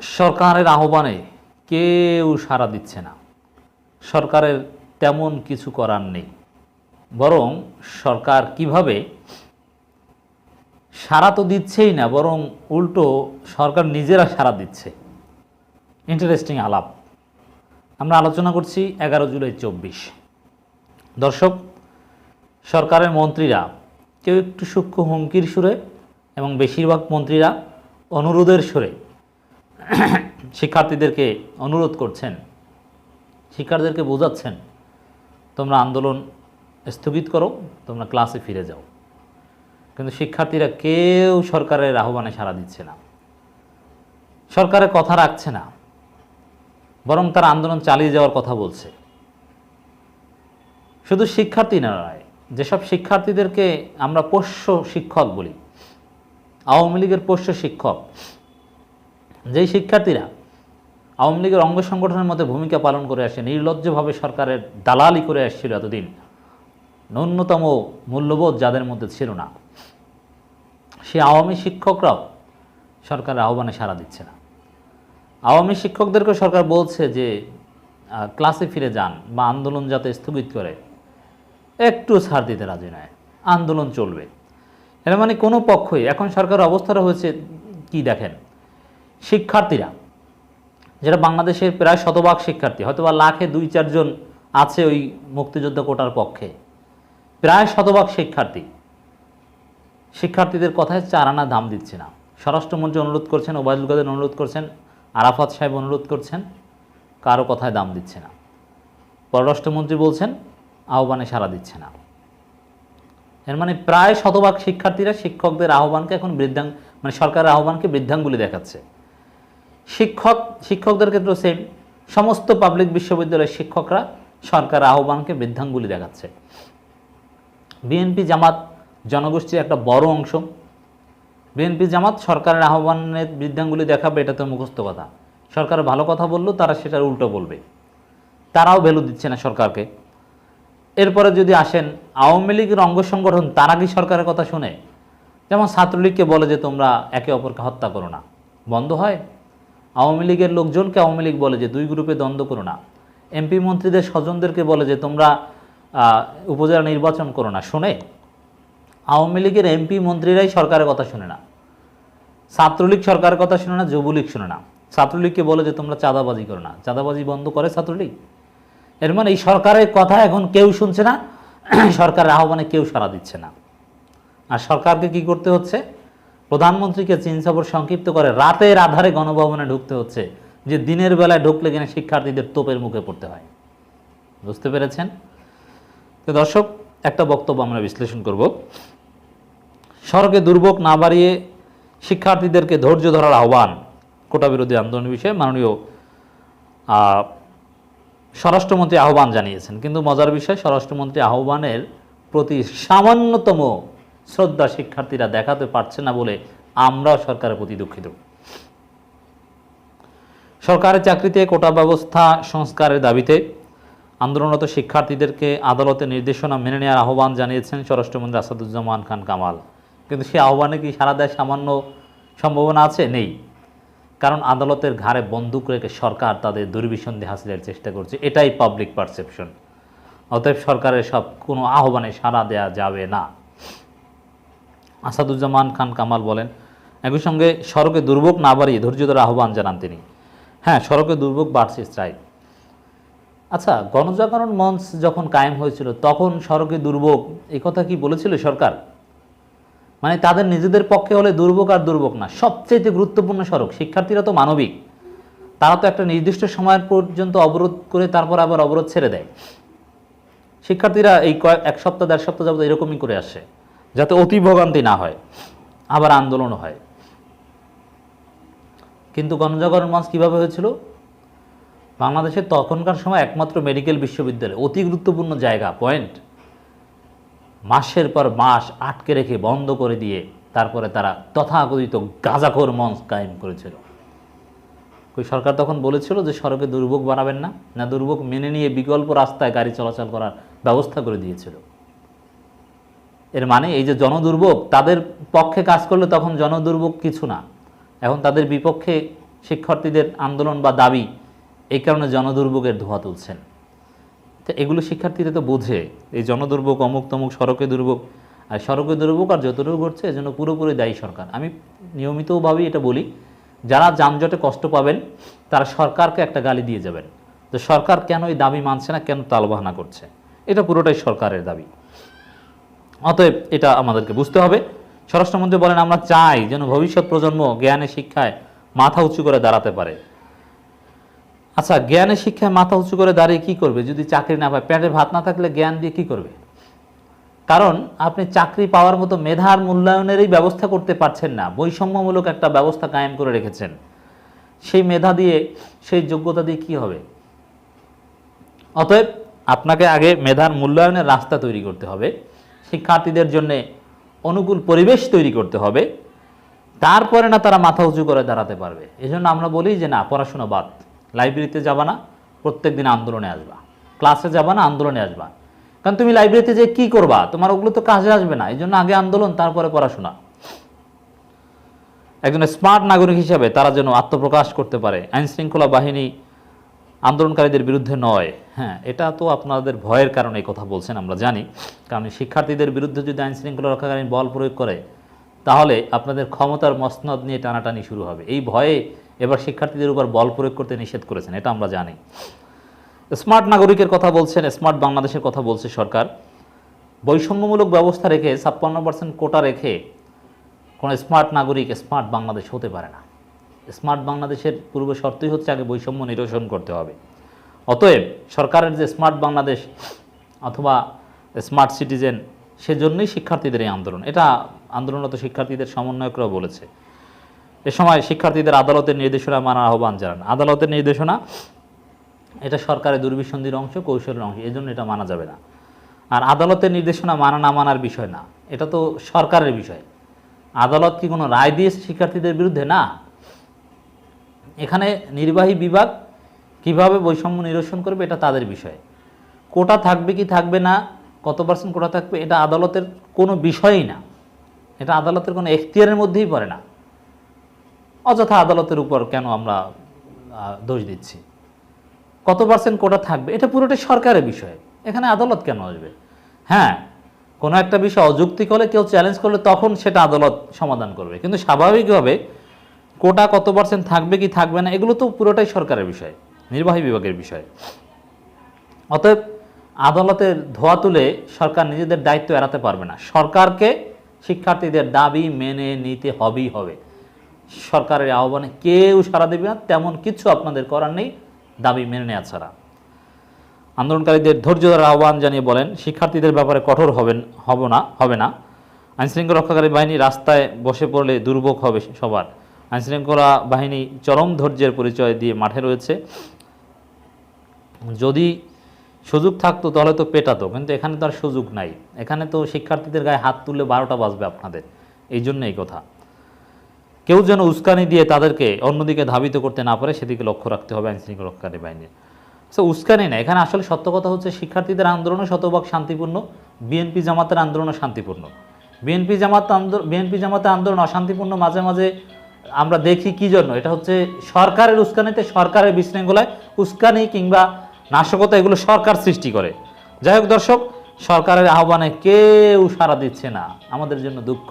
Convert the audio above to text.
সরকারের আহ্বানে কেউ সাড়া দিচ্ছে না। সরকারের তেমন কিছু করার নেই। বরং সরকার কীভাবে সাড়া তো দিচ্ছেই না, বরং উল্টো সরকার নিজেরা সাড়া দিচ্ছে। ইন্টারেস্টিং আলাপ। আমরা আলোচনা করছি এগারো জুলাই চব্বিশ। দর্শক, সরকারের মন্ত্রীরা, কেউ একটু সূক্ষ্ম হুমকির সুরে এবং বেশিরভাগ মন্ত্রীরা অনুরোধের সুরে শিক্ষার্থীদেরকে অনুরোধ করছেন, শিক্ষার্থীদেরকে বোঝাচ্ছেন, তোমরা আন্দোলন স্থগিত করো, তোমরা ক্লাসে ফিরে যাও। কিন্তু শিক্ষার্থীরা কেউ সরকারের আহ্বানে সাড়া দিচ্ছে না। সরকারের কথা রাখছে না, বরং তারা আন্দোলন চালিয়ে যাওয়ার কথা বলছে। শুধু শিক্ষার্থী নয়, যেসব শিক্ষার্থীদেরকে আমরা পোষ্য শিক্ষক বলি, আওয়ামী লীগের পোষ্য শিক্ষক যেই শিক্ষার্থীরা আওয়ামী লীগের অঙ্গ সংগঠনের মধ্যে ভূমিকা পালন করে আসে, নির্লজ্জভাবে সরকারের দালালি করে আসছিল এতদিন, ন্যূনতম মূল্যবোধ যাদের মধ্যে ছিল না, সে আওয়ামী শিক্ষকরাও সরকারের আহ্বানে সাড়া দিচ্ছে না। আওয়ামী শিক্ষকদেরকে সরকার বলছে যে ক্লাসে ফিরে যান বা আন্দোলন যাতে স্থগিত করে, একটু ছাড় দিতে রাজি নয়, আন্দোলন চলবে। এর মানে কোনো পক্ষই, এখন সরকার অবস্থাটা হয়েছে কি দেখেন শিক্ষার্থীরা, যেটা বাংলাদেশের প্রায় শতভাগ শিক্ষার্থী হয়তো বা লাখে দুই চারজন আছে ওই মুক্তিযুদ্ধ কোটার পক্ষে, প্রায় শতভাগ শিক্ষার্থী, শিক্ষার্থীদের কথায় চার আনা দাম দিচ্ছে না। স্বরাষ্ট্রমন্ত্রী অনুরোধ করছেন, ওবায়দুল কাদের অনুরোধ করছেন, আরাফাত সাহেব অনুরোধ করছেন, কারও কথায় দাম দিচ্ছে না। পররাষ্ট্রমন্ত্রী বলছেন, আহ্বানে সাড়া দিচ্ছে না। এর মানে প্রায় শতভাগ শিক্ষার্থীরা শিক্ষকদের আহ্বানকে এখন বৃদ্ধাং মানে সরকারের আহ্বানকে বৃদ্ধাঙ্গুলি দেখাচ্ছে। শিক্ষক, শিক্ষকদের ক্ষেত্রেও সেম সমস্ত পাবলিক বিশ্ববিদ্যালয়ের শিক্ষকরা সরকার আহ্বানকে বৃদ্ধাঙ্গুলি দেখাচ্ছে। বিএনপি জামাত জনগোষ্ঠীর একটা বড় অংশ। বিএনপি জামাত সরকারের আহ্বানের বৃদ্ধাঙ্গুলি দেখাবে, এটা তো মুখস্থ কথা। সরকার ভালো কথা বললেও তারা সেটার উল্টো বলবে। তারাও ভ্যালু দিচ্ছে না সরকারকে। এরপরে যদি আসেন, আওয়ামী লীগের অঙ্গ সংগঠন, তারা কি সরকারের কথা শুনে? যেমন ছাত্রলীগকে বলে যে তোমরা একে অপরকে হত্যা করো না। বন্ধ হয়? আওয়ামী লীগের লোকজনকে আওয়ামী লীগ বলে যে, দুই গ্রুপে দ্বন্দ্ব করো না। এমপি মন্ত্রীদের স্বজনদেরকে বলে যে, তোমরা উপজেলা নির্বাচন করো না। শোনে, আওয়ামী লীগের এমপি মন্ত্রীরাই সরকারের কথা শুনে না। ছাত্রলীগ সরকারের কথা শুনে না, যুবলীগ শুনে না। ছাত্রলীগকে বলে যে, তোমরা চাঁদাবাজি করো না। চাঁদাবাজি বন্ধ করে ছাত্রলীগ। এর মানে এই সরকারের কথা এখন কেউ শুনছে না, সরকারের আহ্বানে কেউ সাড়া দিচ্ছে না। আর সরকারকে কি করতে হচ্ছে? প্রধানমন্ত্রীকে চীন সফর সংক্ষিপ্ত করে রাতের আধারে গণভবনে ঢুকতে হচ্ছে, যে দিনের বেলায় ঢুকলে কিনা শিক্ষার্থীদের তোপের মুখে পড়তে হয়। বুঝতে পেরেছেন? তো দর্শক, একটা বক্তব্য আমরা বিশ্লেষণ করব। সড়কে দুর্ভোগ না বাড়িয়ে শিক্ষার্থীদেরকে ধৈর্য ধরার আহ্বান কোটা বিরোধী আন্দোলন বিষয়ে মাননীয় স্বরাষ্ট্রমন্ত্রী আহ্বান জানিয়েছেন। কিন্তু মজার বিষয়, স্বরাষ্ট্রমন্ত্রী আহ্বানের প্রতি সামান্যতম শ্রদ্ধা শিক্ষার্থীরা দেখাতে পারছে না বলে আমরাও সরকারের প্রতি দুঃখিত। সরকারের চাকরিতে কোটা ব্যবস্থা সংস্কারের দাবিতে আন্দোলনরত শিক্ষার্থীদেরকে আদালতের নির্দেশনা মেনে নেওয়ার আহ্বান জানিয়েছেন স্বরাষ্ট্রমন্ত্রী আসাদুজ্জামান খান কামাল। কিন্তু সেই আহ্বানে কি সারা দেয় সামান্য সম্ভাবনা আছে? নেই। কারণ আদালতের ঘাড়ে বন্দুক রেখে সরকার তাদের দুর্বিসন্ধি হাসিলের চেষ্টা করছে। এটাই পাবলিক পারসেপশন অতএব সরকারের সব কোনো আহ্বানে সাড়া দেয়া যাবে না। আসাদুজ্জামান খান কামাল বলেন, একই সঙ্গে সড়কে দুর্ভোগ না বাড়িয়ে ধৈর্য ধরে আহ্বান জানান তিনি। হ্যাঁ সড়কে দুর্ভোগ বাড়ছে চাই আচ্ছা গণজাগরণ মঞ্চ যখন কায়েম হয়েছিল, তখন সড়কে দুর্ভোগ এই কথা কি বলেছিল সরকার? মানে তাদের নিজেদের পক্ষে হলে দুর্ভোগ আর দুর্ভোগ না সবচেয়ে গুরুত্বপূর্ণ সড়ক। শিক্ষার্থীরা তো মানবিক। তারা তো একটা নির্দিষ্ট সময় পর্যন্ত অবরোধ করে তারপর আবার অবরোধ ছেড়ে দেয়। শিক্ষার্থীরা এই কয়েক, এক সপ্তাহ, দেড় সপ্তাহ যাবত এরকমই করে আসে যাতে অতি ভোগান্তি না হয়, আবার আন্দোলন হয়। কিন্তু গণজাগরণ মঞ্চ কীভাবে হয়েছিল? বাংলাদেশের তখনকার সময় একমাত্র মেডিকেল বিশ্ববিদ্যালয়, অতি গুরুত্বপূর্ণ জায়গা, পয়েন্ট। মাসের পর মাস আটকে রেখে বন্ধ করে দিয়ে তারপরে তারা তথাকথিত গাঁজাখোর মঞ্চ কায়েম করেছিল। ওই সরকার তখন বলেছিল যে, সড়কে দুর্ভোগ বানাবেন না না দুর্ভোগ মেনে নিয়ে বিকল্প রাস্তায় গাড়ি চলাচল করার ব্যবস্থা করে দিয়েছিল। এর মানে এই যে জনদুর্ভোগ, তাদের পক্ষে কাজ করলে তখন জনদুর্ভোগ কিছু না। এখন তাদের বিপক্ষে শিক্ষার্থীদের আন্দোলন বা দাবি, এই কারণে জনদুর্ভোগের ধোয়া তুলছেন। তো এগুলো শিক্ষার্থীরা তো বোঝে, এই জনদুর্ভোগ, অমুক তমুক, সড়কে দুর্ভোগ। আর সড়কে দুর্ভোগ আর যতটুকু ঘটছে এজন্য পুরোপুরি দায়ী সরকার। আমি নিয়মিতভাবেই এটা বলি, যারা যানজটে কষ্ট পাবেন, তারা সরকারকে একটা গালি দিয়ে যাবেন। তো সরকার কেন এই দাবি মানছে না, কেন তালবাহানা করছে? এটা পুরোটাই সরকারের দাবি। অতএব এটা আমাদেরকে বুঝতে হবে। স্বরাষ্ট্রমন্ত্রী বলেন, আমরা চাই যেন ভবিষ্যৎ প্রজন্ম জ্ঞানে শিক্ষায় মাথা উঁচু করে দাঁড়াতে পারে। আচ্ছা জ্ঞানে শিক্ষায় মাথা উঁচু করে দাঁড়িয়ে কি করবে? যদি চাকরি না পায় পেটে ভাত না থাকলে জ্ঞান দিয়ে কি করবে? কারণ আপনি চাকরি পাওয়ার মতো মেধার মূল্যায়নেরই ব্যবস্থা করতে পারছেন না। বৈষম্যমূলক একটা ব্যবস্থা কায়েম করে রেখেছেন। সেই মেধা দিয়ে, সেই যোগ্যতা দিয়ে কি হবে? অতএব আপনাকে আগে মেধার মূল্যায়নের রাস্তা তৈরি করতে হবে। শিক্ষার্থীদের জন্য অনুকূল পরিবেশ তৈরি করতে হবে। তারপরে না তারা মাথা উঁচু করে দাঁড়াতে পারবে। এই জন্য আমরা বলি যে না, পড়াশোনা বাদ। লাইব্রেরিতে যাবা না প্রত্যেক দিন আন্দোলনে আসবা। ক্লাসে যাবা না, আন্দোলনে আসবা। কারণ তুমি লাইব্রেরিতে যে কি করবা? তোমার ওগুলো তো কাজে আসবে না। এই জন্য আগে আন্দোলন, তারপরে পড়াশোনা। একজন স্মার্ট নাগরিক হিসাবে তারা যেন আত্মপ্রকাশ করতে পারে। আইনশৃঙ্খলা বাহিনী আন্দোলনকারীদের বিরুদ্ধে নয়। হ্যাঁ। এটা তো আপনাদের ভয়ের কারণে কথা বলছেন আমরা জানি। কারণ শিক্ষার্থীদের বিরুদ্ধে যদি আইন শৃঙ্খলা রক্ষাকারী বল প্রয়োগ করে তাহলে আপনাদের ক্ষমতার মসনদ নিয়ে টানাটানি শুরু হবে। এই ভয়ে এবার শিক্ষার্থীদের উপর বল প্রয়োগ করতে নিষেধ করেছেন এটা আমরা জানি। স্মার্ট নাগরিকের কথা বলছেন স্মার্ট বাংলাদেশের কথা বলছে সরকার। বৈষম্যমূলক ব্যবস্থা রেখে ছাপ্পান্ন পার্সেন্ট কোটা রেখে কোনো স্মার্ট নাগরিক স্মার্ট বাংলাদেশ হতে পারে না। স্মার্ট বাংলাদেশের পূর্ব শর্তই হচ্ছে আগে বৈষম্য নিরসন করতে হবে। অতএব সরকারের যে স্মার্ট বাংলাদেশ অথবা স্মার্ট সিটিজেন, সেজন্যই শিক্ষার্থীদের এই আন্দোলন। এটা আন্দোলনরত শিক্ষার্থীদের সমন্বয়করাও বলেছে। এ সময় শিক্ষার্থীদের আদালতের নির্দেশনা মানার আহ্বান জানান। আদালতের নির্দেশনা, এটা সরকারের দুর্বিসন্ধির অংশ, কৌশলের অংশ এই জন্য এটা মানা যাবে না। আর আদালতের নির্দেশনা মানা না মানার বিষয় না, এটা তো সরকারের বিষয়। আদালত কি কোনো রায় দিয়েছে শিক্ষার্থীদের বিরুদ্ধে? না। এখানে নির্বাহী বিভাগ কীভাবে বৈষম্য নিরসন করবে এটা তাদের বিষয়। কোটা থাকবে কি থাকবে না, কত পার্সেন্ট কোটা থাকবে, এটা আদালতের কোনো বিষয়ই না। এটা আদালতের কোনো এখতিয়ারের মধ্যেই পড়ে না। অযথা আদালতের উপর কেন আমরা দোষ দিচ্ছি? কত পার্সেন্ট কোটা থাকবে, এটা পুরোটাই সরকারের বিষয়। এখানে আদালত কেন আসবে? হ্যাঁ কোনো একটা বিষয় অযৌক্তিক হলে কেউ চ্যালেঞ্জ করলে তখন সেটা আদালত সমাধান করবে। কিন্তু স্বাভাবিকভাবে কোটা কত পার্সেন্ট থাকবে কি থাকবে না, এগুলো তো পুরোটাই সরকারের বিষয়, নির্বাহী বিভাগের বিষয়। অতএব আদালতের ধোয়া তুলে সরকার নিজেদের দায়িত্ব এড়াতে পারবে না। সরকারকে শিক্ষার্থীদের দাবি মেনে নিতে হবেই হবে। সরকারের আহ্বানে কেউ সাড়া দেবে না, তেমন কিছু আপনাদের করার নেই, দাবি মেনে নেওয়া ছাড়া। আন্দোলনকারীদের ধৈর্য ধরার আহ্বান জানিয়ে বলেন, শিক্ষার্থীদের ব্যাপারে কঠোর হবেন, হব না, হবে না। আইনশৃঙ্খলা রক্ষাকারী বাহিনী রাস্তায় বসে পড়লে দুর্ভোগ হবে সবার। আইনশৃঙ্খলা বাহিনী চরম ধৈর্যের পরিচয় দিয়ে মাঠে রয়েছে। যদি সুযোগ থাকতো তাহলে তো পেটাতো, কিন্তু এখানে তো আর সুযোগ নাই। এখানে তো শিক্ষার্থীদের গায়ে হাত তুললে বারোটা বাজবে আপনাদের, এই জন্য এই কথা। কেউ যেন উস্কানি দিয়ে তাদেরকে অন্যদিকে ধাবিত করতে না পারে, সেদিকে লক্ষ্য রাখতে হবে আইন শৃঙ্খলা রক্ষাকারী বাহিনীর। সো উস্কানি না এখানে আসলে সত্য কথা হচ্ছে শিক্ষার্থীদের আন্দোলনও শতভাগ শান্তিপূর্ণ বিএনপি জামাতের আন্দোলনও শান্তিপূর্ণ। বিএনপি জামাত বিএনপি জামাতের আন্দোলন অশান্তিপূর্ণ, মাঝে মাঝে আমরা দেখি কি জন্য? এটা হচ্ছে সরকারের উস্কানিতে সরকারের বিশৃঙ্খলায় উস্কানি কিংবা নাশকতা এগুলো সরকার সৃষ্টি করে। যাই হোক দর্শক, সরকারের আহ্বানে কেউ সাড়া দিচ্ছে না। আমাদের জন্য দুঃখ।